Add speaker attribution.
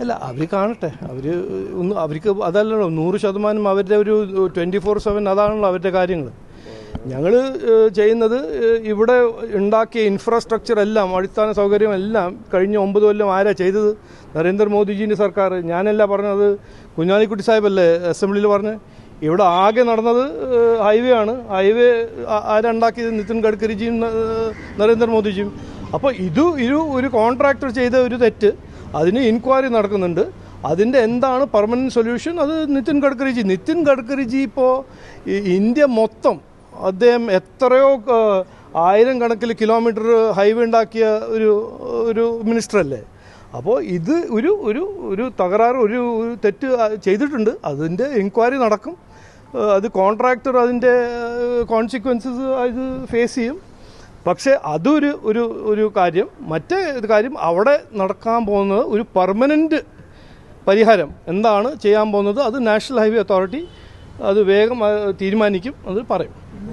Speaker 1: അല്ല അവർ കാണട്ടെ. അവർ ഒന്ന് അവർക്ക് അതല്ലല്ലോ നൂറ് ശതമാനം അവരുടെ ഒരു ട്വന്റി ഫോർ സെവൻ അതാണല്ലോ അവരുടെ കാര്യങ്ങൾ ഞങ്ങൾ ചെയ്യുന്നത് ഇവിടെ ഉണ്ടാക്കിയ ഇൻഫ്രാസ്ട്രക്ചർ എല്ലാം അടിസ്ഥാന സൗകര്യം എല്ലാം കഴിഞ്ഞ ഒമ്പത് കൊല്ലം ആരാ ചെയ്തത്? നരേന്ദ്രമോദിജീന്റെ സർക്കാർ. ഞാനല്ല പറഞ്ഞത് കുഞ്ഞാലിക്കുട്ടി സാഹിബല്ലേ അസംബ്ലിയിൽ പറഞ്ഞ്. ഇവിടെ ആകെ നടന്നത് ഹൈവേ ആണ്. ഹൈവേ ആരുണ്ടാക്കിയത് നിതിൻ ഗഡ്കരിജിയും നരേന്ദ്രമോദിജിയും. അപ്പോൾ ഇത് ഇരു ഒരു കോൺട്രാക്ടർ ചെയ്ത ഒരു തെറ്റ്. അതിന് ഇൻക്വയറി നടക്കുന്നുണ്ട്. അതിന്റെ എന്താണ് പെർമനന്റ് സൊല്യൂഷൻ അത് നിതിൻ ഗഡ്കരിജി. നിതിൻ ഗഡ്കരിജി ഇപ്പോൾ ഇന്ത്യ മൊത്തം അദ്ദേഹം എത്രയോ ആയിരം കണക്കിൽ കിലോമീറ്റർ ഹൈവേ ഉണ്ടാക്കിയ ഒരു ഒരു മിനിസ്റ്റർ അല്ലേ? അപ്പോൾ ഇത് ഒരു ഒരു ഒരു തകരാറ് ഒരു തെറ്റ് ചെയ്തിട്ടുണ്ട്. അതിന്റെ എൻക്വയറി നടക്കും. അത് കോൺട്രാക്ടർ അതിന്റെ കോൺസിക്വൻസസ് അത് ഫേസ് ചെയ്യും. പക്ഷേ അതൊരു ഒരു ഒരു കാര്യം മറ്റേ കാര്യം അവിടെ നടക്കാൻ പോകുന്നത് ഒരു പെർമനന്റ് പരിഹാരം. എന്താണ് ചെയ്യാൻ പോകുന്നത്? അത് നാഷണൽ ഹൈവേ അതോറിറ്റി അത് വേഗം തീരുമാനിക്കും അത് പറയും.